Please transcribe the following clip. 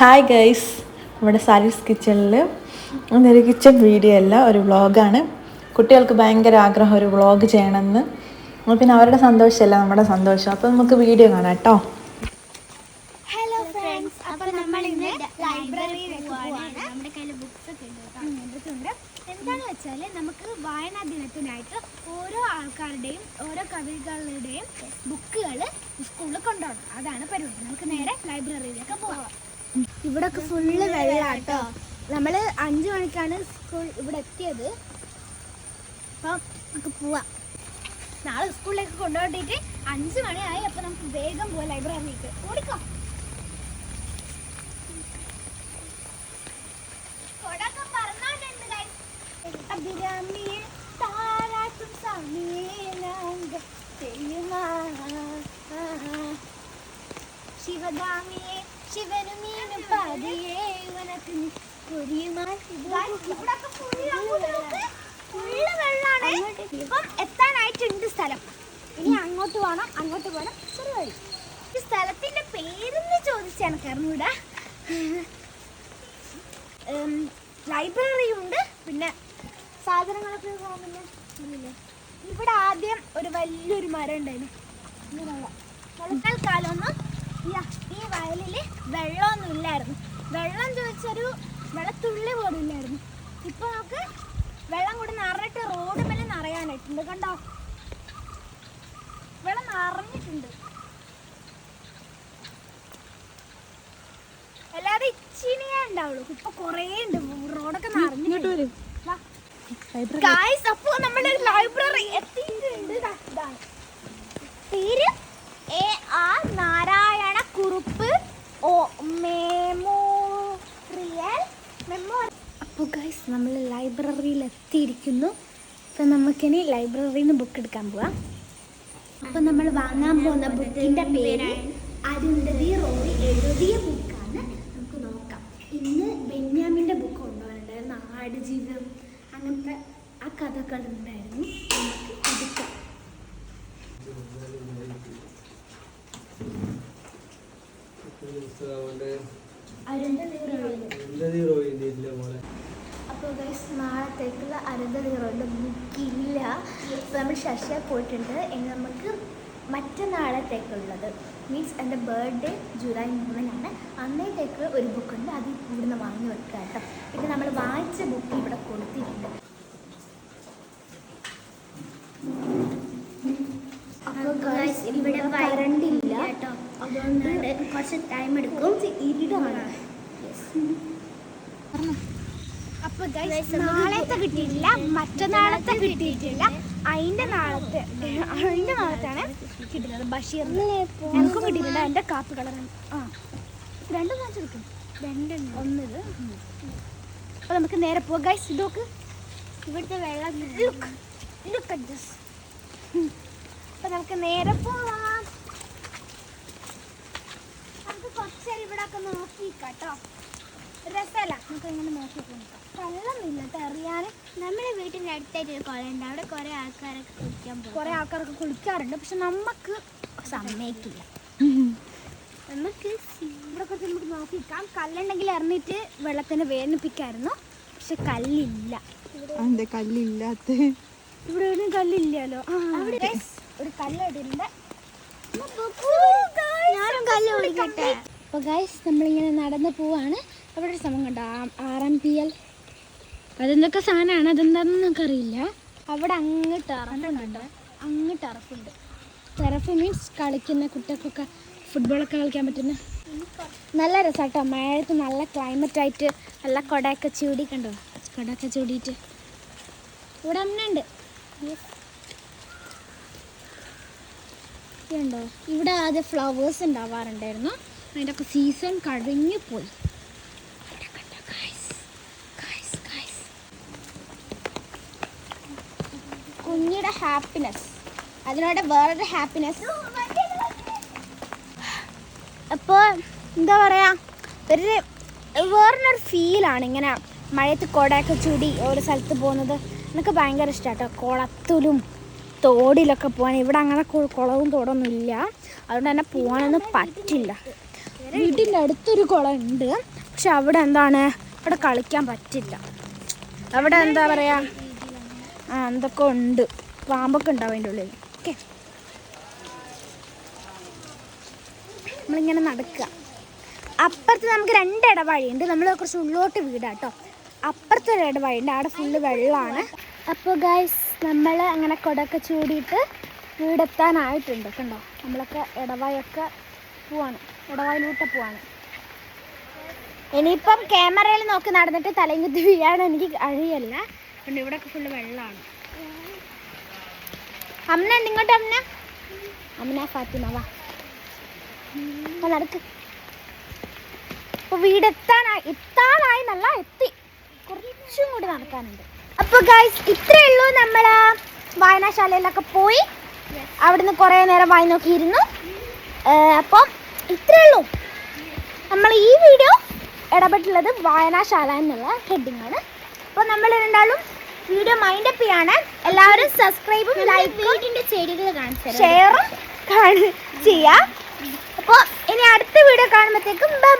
Hi guys നമ്മുടെ സാരീസ് കിച്ചണിൽ ഇന്നൊരു കിച്ചൺ വീഡിയോ അല്ല ഒരു വ്ളോഗാണ് കുട്ടികൾക്ക് ഭയങ്കര ആഗ്രഹം ഒരു വ്ളോഗ് ചെയ്യണമെന്ന്. പിന്നെ അവരുടെ സന്തോഷമല്ല നമ്മുടെ സന്തോഷം. അപ്പോൾ നമുക്ക് വീഡിയോ കാണാം കേട്ടോ. ഹലോ ഫ്രണ്ട്സ് അപ്പോൾ നമ്മൾ ഇന്ന് നമ്മുടെ ബുക്സ് ഒക്കെ ഉണ്ട് വെച്ചാൽ നമുക്ക് വായനാ ദിനത്തിനായിട്ട് ഓരോ ആൾക്കാരുടെയും ഓരോ കവികളുടെയും ബുക്കുകൾ സ്കൂളിൽ കൊണ്ടുപോകണം അതാണ് പരിപാടി. നമുക്ക് നേരെ ലൈബ്രറിയിലേക്ക് പോവാം. ഇവിടൊക്കെ ഫുള്ള് വെള്ളാട്ടോ. നമ്മൾ അഞ്ചു മണിക്കാണ് സ്കൂൾ ഇവിടെ എത്തിയത്. അപ്പോൾ നമുക്ക് പോവാം. നാളെ സ്കൂളിലേക്ക് കൊണ്ടുപോയിട്ട് അഞ്ച് മണിയായി അപ്പോൾ നമുക്ക് വേഗം പോവാം ലൈബ്രറിയിലേക്ക്. ഓടിക്കോ. അഭിരാമിയെ താരാട്ടും സമീനാംഗ ചെയ്യുമാ. അങ്ങോട്ട് നോക്ക്. full വെള്ളാണ്. ഇപ്പം എത്താനായിട്ടുണ്ട് സ്ഥലം. ഇനി അങ്ങോട്ട് പോകണം അങ്ങോട്ട് പോകണം വഴി. ഈ സ്ഥലത്തിന്റെ പേരെന്ന് ചോദിച്ചാണ് കാരണം ഇവിടെ ലൈബ്രറി ഉണ്ട്. പിന്നെ സാധനങ്ങളൊക്കെ ഇതില്ലേ? ഇവിടെ ആദ്യം ഒരു വലിയൊരു മരം ഉണ്ടായിരുന്നു. ഇങ്ങനെയുള്ള വേനൽക്കാലമൊന്നും ഈ- വയലിൽ വെള്ളമൊന്നും ഇല്ലായിരുന്നു വെള്ളം ചോദിച്ചൊരു വെള്ളത്തുള്ളി പോലും ഇല്ലായിരുന്നു ഇപ്പൊ നമുക്ക് വെള്ളം കൂടി നിറഞ്ഞിട്ട് റോഡ് മേലെ നിറയാനായിട്ടുണ്ട് കണ്ടോ? വെള്ളം നിറഞ്ഞിട്ടുണ്ട്. അല്ലാതെ ഇച്ചിനിയേ ഉണ്ടാവുള്ളൂ. ഇപ്പൊ കൊറേ ഉണ്ട്. റോഡൊക്കെ നിറഞ്ഞിട്ടുണ്ട്. അപ്പോ നമ്മുടെ ലൈബ്രറി എത്തിയിട്ടുണ്ട്. പേര് എ ആർ നാരായണ കുറുപ്പ് ഓ മെമ്മോറിയൽ മെമ്മോ അപ്പോൾ ഗൈസ് നമ്മൾ ലൈബ്രറിയിൽ എത്തിയിരിക്കുന്നു അപ്പം നമുക്കിനി ലൈബ്രറിയിൽ നിന്ന് ബുക്ക് എടുക്കാൻ പോവാം. അപ്പം നമ്മൾ വാങ്ങാൻ പോകുന്ന ബുക്കിന്റെ പേര് അരുന്ധതി റോറി എഴുതിയ ബുക്കാണ് നമുക്ക് നോക്കാം. ഇന്ന് ബെന്യാമിന്റെ ബുക്ക് കൊണ്ടുപോകാനുണ്ടായിരുന്നു ആടുജീവിതം. അങ്ങനത്തെ ആ കഥകൾ ഉണ്ടായിരുന്നു. നമുക്ക് എടുക്കാം. അരുന്ധതി റോയ്. അപ്പോൾ ഗൈസ് നാളത്തേക്കുള്ള റോയിന്റെ ബുക്കില്ല. അപ്പോൾ നമ്മൾ ശശിയ പോയിട്ടുണ്ട്. ഇനി നമുക്ക് മറ്റന്നാളത്തേക്കുള്ളത് മീൻസ് എന്റെ ബർത്ത്ഡേ ജൂലൈ മൂന്നിനാണ്. അന്നേത്തേക്ക് ഒരു ബുക്കുണ്ട് അത് ഇവിടുന്ന് വാങ്ങി വെക്കുക കേട്ടോ. പിന്നെ നമ്മൾ വാങ്ങിച്ച ബുക്ക് ഇവിടെ കൊടുത്തിട്ടുണ്ട്. ഇവിടെ കറണ്ട് ഇല്ല. കേട്ടോ. അതുകൊണ്ട് കുറച്ച് ടൈം എടുക്കും. കുറച്ച് ഇരുടാണ്. അപ്പൊ നാളത്തെ കിട്ടിയിട്ടില്ല മറ്റന്നാളത്തെ കിട്ടിയിട്ടില്ല. അതിന്റെ നാളത്തെ അതിന്റെ നാളത്താണ് കിട്ടുന്നത് ബഷീർ എനിക്കും കിട്ടിയില്ല എന്റെ കാപ്പി കളറാണ് ആ. രണ്ടും കാണിച്ചെടുക്കും രണ്ടെണ്ണം. ഒന്നിത്. അപ്പൊ നമുക്ക് നേരെ പോവാം. ഗൈസ് ഇതൊക്കെ ഇവിടുത്തെ വെള്ളം ലുക്ക് ലുക്ക് അറ്റ് ദിസ് അപ്പൊ നമുക്ക് നേരെ പോവാം. നമുക്ക് കുറച്ചേരം ഇവിടെ ഒക്കെ നോക്കിക്കാട്ടോ. രസമല്ല. നമുക്ക് ഇങ്ങനെ നോക്കി നോക്കാം. വെള്ളമില്ല എറിയാൻ നമ്മുടെ വീട്ടിന്റെ അടുത്തായിട്ട് ഒരു കുളമുണ്ട് അവിടെ കുറേ ആൾക്കാരൊക്കെ കുളിക്കാൻ പോകും. കുറേ ആൾക്കാരൊക്കെ കുളിക്കാറുണ്ട്. പക്ഷെ നമുക്ക് സമ്മതിക്കില്ല. നമുക്ക് ഇവിടെ കുറച്ച് നമുക്ക് നോക്കിക്കാം. കല്ലുണ്ടെങ്കിൽ എറിഞ്ഞിട്ട് വെള്ളത്തിന് വേദനിപ്പിക്കായിരുന്നു. പക്ഷെ കല്ലില്ല. എന്താ കല്ലില്ലാത്ത? ഇവിടെ ഒന്നും കല്ലില്ലല്ലോ. അവിടെ ഒരു കല്ല് ഇട്ടിട്ടുണ്ട് ഞാനും കല്ല് വിളിക്കട്ടെ അപ്പോൾ ഗൈസ് നമ്മളിങ്ങനെ നടന്നു പോവാണ്. അവിടെ ഒരു സംഭവം കണ്ടോ. ആർ എം പി എൽ അതെന്തൊക്കെ സാധനമാണ്? അതെന്താണെന്ന് നമുക്കറിയില്ല അവിടെ അങ്ങ് ടറഫുണ്ട് അങ്ങ് ടറഫുണ്ട്. ടറഫ് മീൻസ് കളിക്കുന്ന കുട്ടികൾക്കൊക്കെ ഫുട്ബോളൊക്കെ കളിക്കാൻ പറ്റുന്ന നല്ല രസമാട്ടോ മഴയത്ത് നല്ല ക്ലൈമറ്റ് ആയിട്ട് നല്ല കുടയൊക്കെ ചൂടി കണ്ടോ? കുടയൊക്കെ ചൂടിയിട്ട്. ഇവിടെ അമ്മയുണ്ട് ഉണ്ടോ ഇവിടെ ആദ്യം ഫ്ലവേഴ്സ് ഉണ്ടാവാറുണ്ടായിരുന്നു. അതിന്റെ ഒക്കെ സീസൺ കഴിഞ്ഞു പോയി ഇവിടെ കണ്ടോ, guys. Guys, guys. കുഞ്ഞിയുടെ ഹാപ്പിനെസ് അതിനോട് വേറൊരു ഹാപ്പിനെസ് അപ്പോൾ എന്താ പറയുക ഒരു വേറൊരു ഫീലാണ് ഇങ്ങനെ മഴയത്ത് കുടയൊക്കെ ചൂടി ഓരോ സ്ഥലത്ത് പോകുന്നത്. എനിക്ക് ഭയങ്കര ഇഷ്ടമാട്ടോ കുളത്തിലും തോടിലൊക്കെ പോകാൻ. ഇവിടെ അങ്ങനെ കുളവും തോടൊന്നും ഇല്ല. അതുകൊണ്ട് തന്നെ പോകാനൊന്നും പറ്റില്ല. വീട്ടിന്റെ അടുത്തൊരു കുളം ഉണ്ട് പക്ഷെ അവിടെ എന്താണ്? അവിടെ കളിക്കാൻ പറ്റില്ല. അവിടെ എന്താ പറയുക എന്തൊക്കെ ഉണ്ട്. പാമ്പൊക്കെ ഉണ്ടാവും അതിന്റെ ഉള്ളിൽ. ഓക്കെ. നമ്മളിങ്ങനെ നടക്കുക. അപ്പുറത്ത് നമുക്ക് രണ്ട് ഇടവഴിയുണ്ട്. നമ്മൾ കുറച്ച് ഉള്ളോട്ട് വീടാട്ടോ അപ്പുറത്ത് ഒരു ഇടവഴിയുണ്ട്. അവിടെ ഫുള്ള് വെള്ളമാണ്. അപ്പോൾ ഗൈസ് നമ്മൾ അങ്ങനെ കുടയൊക്കെ ചൂടിയിട്ട് വീടെത്താനായിട്ടുണ്ട് കണ്ടോ നമ്മളൊക്കെ ഇടവഴിയൊക്കെ പോവാണ്. ഇടവഴിലൂട്ട് പോവാണ്. ഇനിയിപ്പം ക്യാമറയിൽ നോക്കി നടന്നിട്ട് തലയും കുത്തി എനിക്ക് കഴിയല്ല. അതുകൊണ്ട് ഇവിടെയൊക്കെ ഫുള്ള് വെള്ളമാണ്. അമ്മ ഇങ്ങോട്ട് അമ്മ അമ്മ ഫാത്തിമ വാ. നടക്ക്. അപ്പൊ വീടെത്താനായി എത്താനായി നല്ല എത്തി. കുറച്ചും കൂടി നടക്കാനുണ്ട്. അപ്പൊ ഗൈസ് ഇത്രേ ഉള്ളൂ നമ്മൾ വായനാശാലയിലൊക്കെ പോയി. അവിടുന്ന് കുറേ നേരം വായി നോക്കിയിരുന്നു. അപ്പൊ ഇത്രേ ഉള്ളൂ. നമ്മൾ ഈ വീഡിയോ ഇടപെട്ടുള്ളത് വായനാശാല എന്നുള്ള ഹെഡിങ്ങാണ് അപ്പോൾ നമ്മൾ രണ്ടാളും വീഡിയോ മൈൻഡ് അപ്പ് ചെയ്യാണ്. എല്ലാവരും സബ്സ്ക്രൈബും ലൈക്കും ചെടികൾ ഷെയറും ചെയ്യാം അപ്പോൾ ഇനി അടുത്ത വീഡിയോ കാണുമ്പോഴത്തേക്കും ബൈ